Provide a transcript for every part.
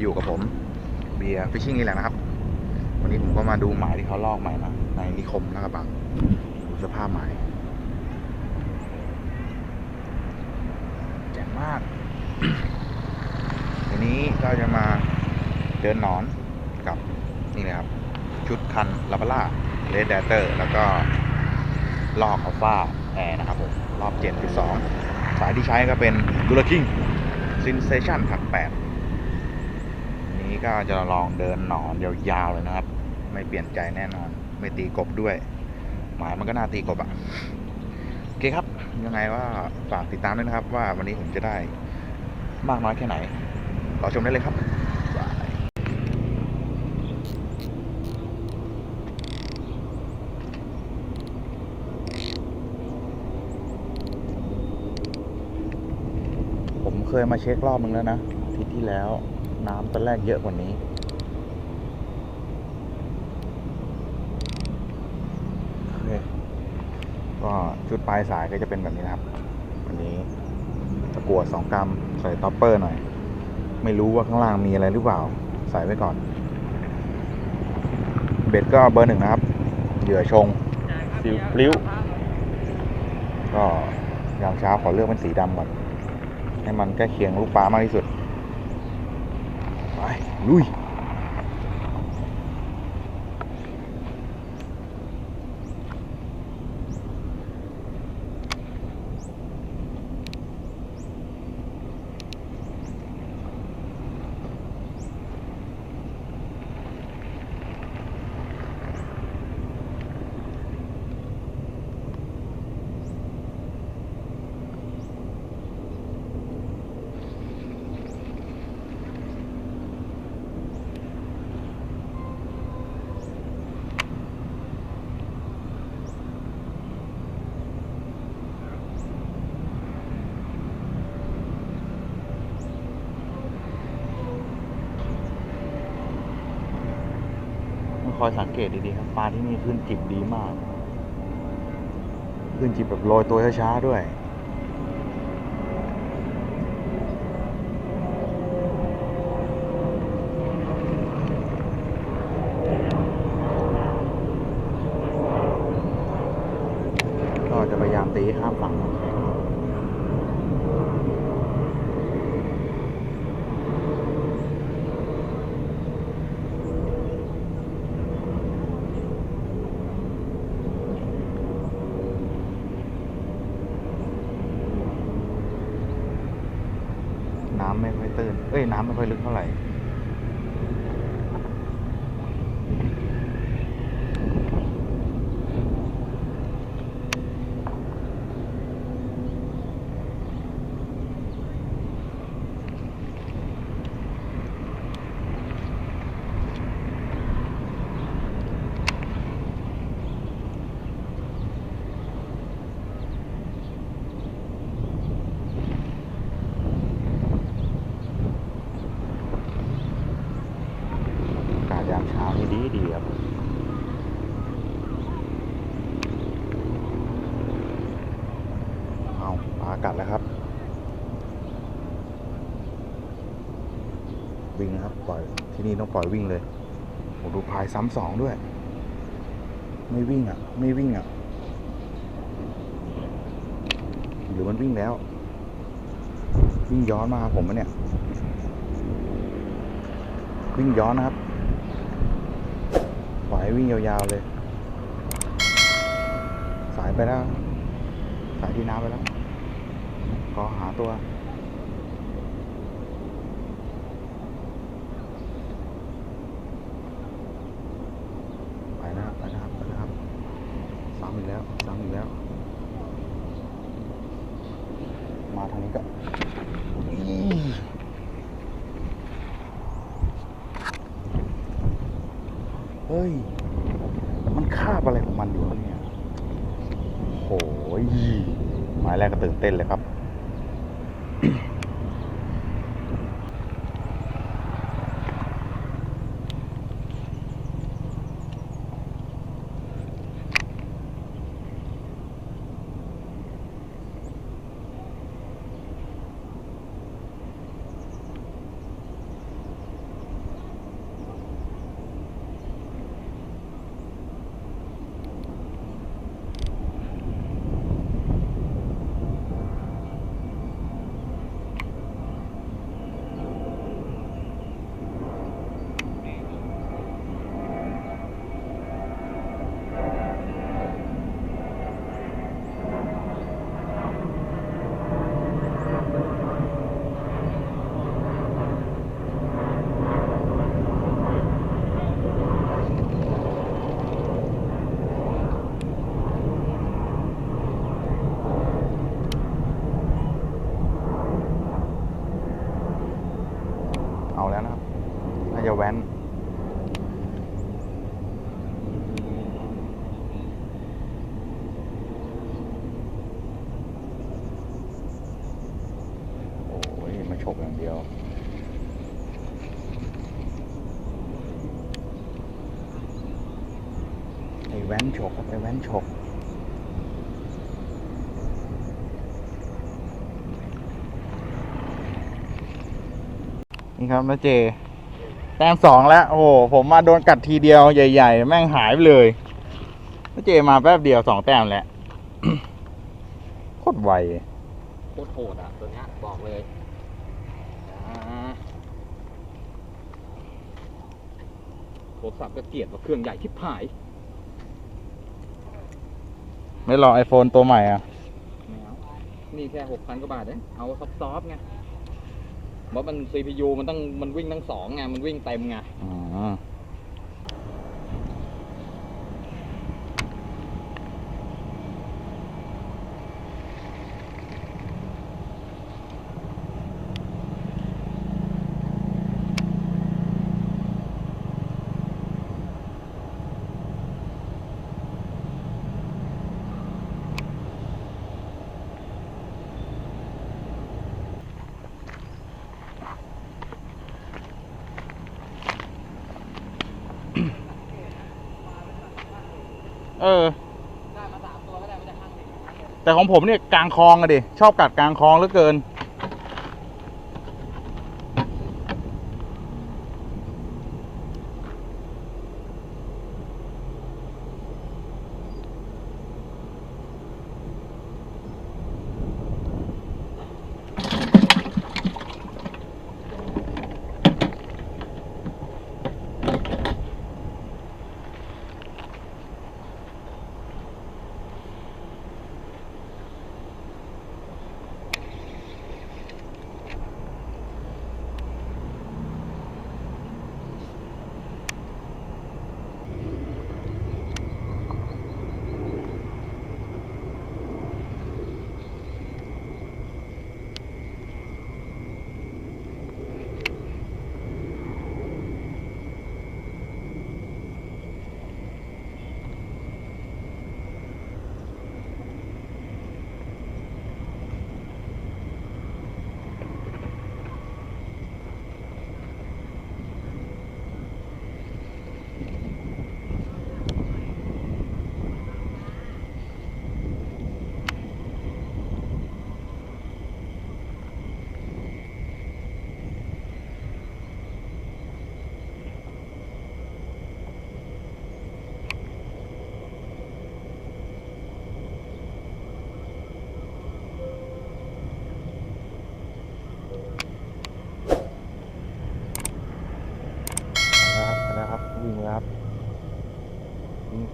อยู่กับผมเบียร์ฟิชชิ่งนี่แหละนะครับ วันนี้ผมก็มาดูหมายที่เขาลอกใหม่นะในนิคมลาดกระบังดูสภาพหมายแจ๋งมากทีนี้ก็จะมาเดินหนอนกับนี่เลยครับ ชุดคันลาบาร่าเลดแดเตอร์ แล้วก็ลอกอัลฟาแอร์นะครับผมรอบ 7.2 สายที่ใช้ก็เป็นดูลคิงซินเซชันถัก8นี้ ก็จะลองเดินหนอนยาวๆเลยนะครับ ไม่เปลี่ยนใจแน่นอน ไม่ตีกบด้วย หมายมันก็น่าตีกบอะ่ะโอเคครับ ยังไงว่าฝากติดตามด้วยนะครับ ว่าวันนี้ผมจะได้มากน้อยแค่ไหนรอชมได้เลยครับผมเคยมาเช็ครอบนึงแล้วนะอาทิตย์ที่แล้ว น้ำตอนแรกเยอะกว่านี้โอเคก็ชุดปลายสายก็จะเป็นแบบนี้นะครับ วันนี้ตะกั่วสองกรัมใส่ท็อปเปอร์หน่อย ไม่รู้ว่าข้างล่างมีอะไรหรือเปล่า ใส่ไว้ก่อน เบ็ดก็เบอร์หนึ่งนะครับ เหยื่อชงฟิวปลิ้ว ก็ยามเช้าขอเลือกเป็นสีดำก่อน ให้มันใกล้เคียงลูกปลามากที่สุด ไป คอยสังเกตดีๆครับปลาที่นี่ขึ้นจิบดีมาก ขึ้นจิบแบบลอยตัวช้าๆด้วย ก็จะพยายามตีข้ามฝั่ง น้ำไม่ค่อยตื้น เอ้ยน้ำไม่ค่อยลึกเท่าไหร่ อากาศยามเช้านี่ดีดีครับ เอาปลากัดแล้วครับ วิ่งนะครับ ปล่อย ที่นี่ต้อง ปล่อยวิ่งเลยโอ้ดูพายซ้ำสองด้วย ไม่วิ่งอะ ไม่วิ่งอะ หรือมันวิ่งแล้ว วิ่งย้อนมาผมปะเนี่ย วิ่งย้อนนะครับปล่อยวิ่งยาวๆเลย สายไปแล้ว สายที่น้ำไปแล้วก็หาตัว ไปนะครับ ไปนะครับ ไปนะครับซ้ำอีกแล้วซ้ำอีกแล้ว มาทางนี้ก็อี๋ เฮ้ย มันคาบอะไรของมันอยู่เนี่ยโหยหมายแรกก็ตื่นเต้นเลยครับ ไอ้แว้นฉกครับไอ้แว้น ฉก นี่ครับนะเจ แต้มสองแล้ว โอ้โห ผมมาโดนกัดทีเดียวใหญ่ ๆ แม่งหายไปเลยนะเจมาแป๊บเดียวสองแต้มแล้ว โคตรไวโคตรโหดอะ ตัวเนี้ยบอกเลยโทรศัพท์ก็เกลียดว่าเครื่องใหญ่ชิบหาย ไม่รอไอโฟนตัวใหม่อะ ไม่เอานี่แค่หกพันกว่าบาทเองเอาซอฟต์ๆไงเพราะมัน CPU มันต้องมันวิ่งทั้งสองไง มันวิ่งเต็มไง อ๋อ เออ ได้มาสามตัวก็ได้ไม่ได้ข้างหนึ่งแต่ของผมเนี่ยกลางคลองอะดิ ชอบกัดกลางคลองเหลือเกิน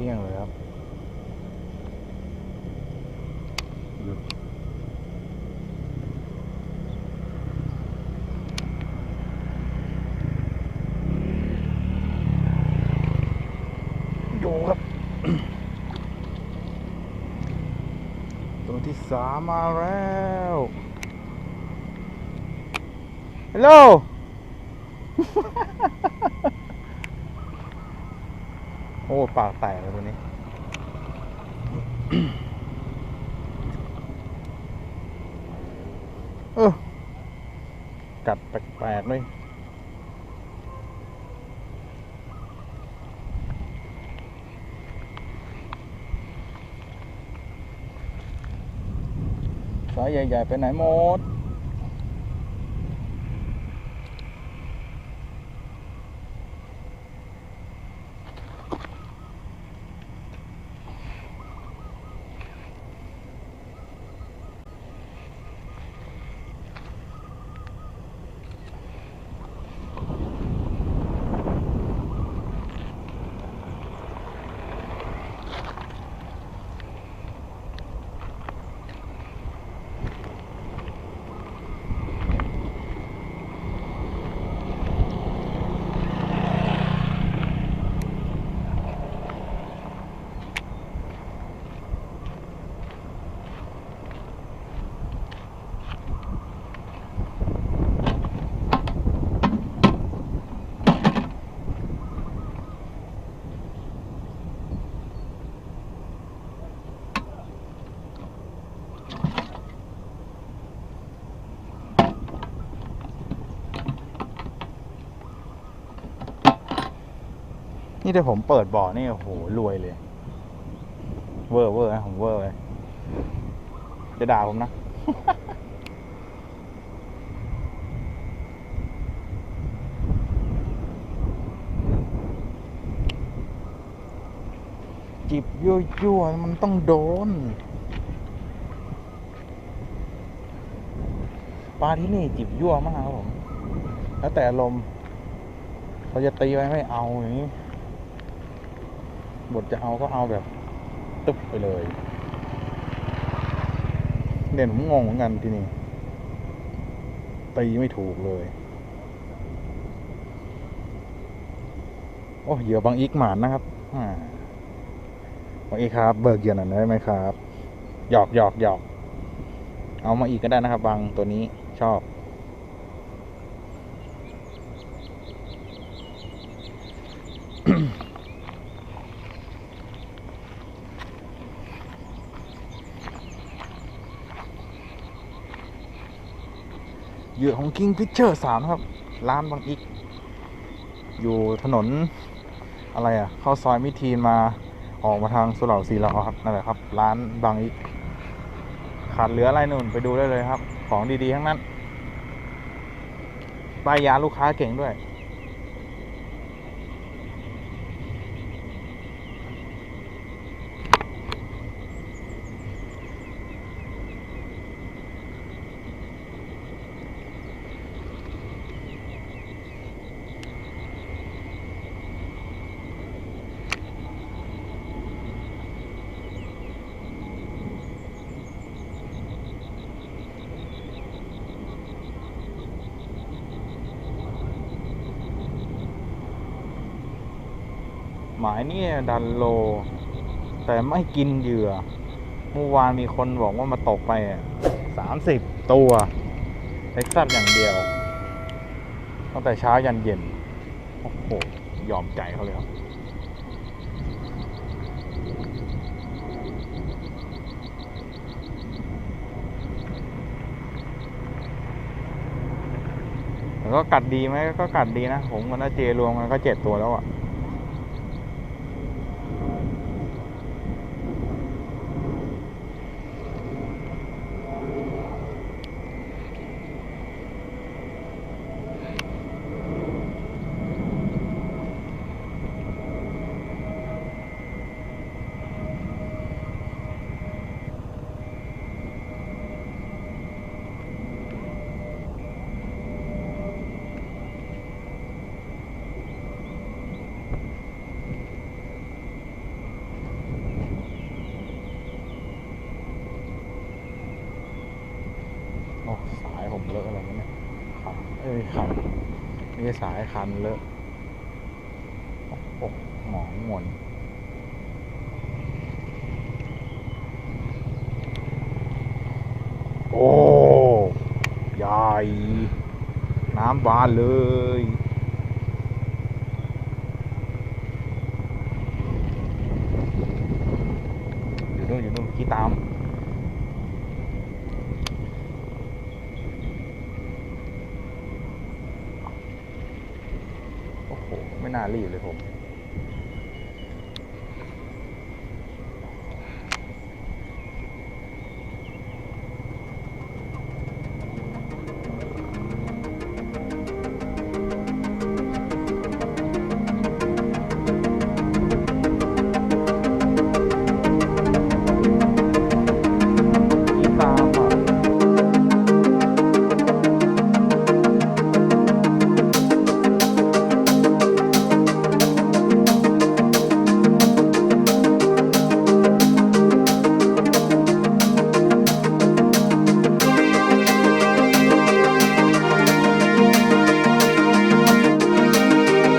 ปี้ยงเลยครับหยุดดูครับ ตัวที่สามมาแล้วฮัลโหล อ้ปากแตกเลยตัวนี้ เออกัดแปลกๆเลยสายใหญ่ ๆ ไปไหนหมด นี่ถ้าผมเปิดบ่อนี่โอ้โหรวยเลย เวอร์เวอร์นะผมเวอร์เลยจะด่าผมนะจิบยั่วยั่วๆมันต้องโดนปลาที่นี่จิบยั่วมากครับผม แล้วแต่อารมเขาจะตีไว้ไม่เอาอย่างนี้ บทจะเอาก็เอาแบบตึ๊บไปเลยเด่นผมงงเหมือนกันที่นี่ตีไม่ถูกเลย โอ้เหยื่อบางอีกหมานนะครับอ่าบางอีกครับ เบิกเหยื่อหน่อยได้ไหมครับ หยอกหยอกหยอก เอามาอีกก็ได้นะครับ บางตัวนี้ชอบ เหยื่อของ King Fisher 3 ครับ ร้านบางอีกอยู่ถนนอะไรอะ เข้าซอยมิทีนมาออกมาทางสุเหร่าสีเหลาครับนั่นแหละครับ ร้านบางอีกขาดเหลืออะไรนู่นไปดูได้เลยครับ ของดีๆ ทั้งนั้นป้ายยาลูกค้าเก่งด้วย หมายนี่ดันโล แต่ไม่กินเหยื่อเมื่อวานมีคนบอกว่ามาตกไปสามสิบตัวเท็กซัสอย่างเดียวตั้งแต่เช้ายันเย็น โอ้โห ยอมใจเขาเลยครับแต่ก็กัดดีไหมก็กัดดีนะ ผมกับน้าเจรวมกันก็เจ็ดตัวแล้วอะอ้สายผมเลอะอะไรวะเนี่ยขันเอ้ยขัน ไม่ใช่สายคันเลอะอ้โหมองหมนโอ้ใหญ่ น้ำบานเลยอยู่นู่นอยู่นู่นขี้ตาม โอ้โห ไม่น่ารีบเลยผม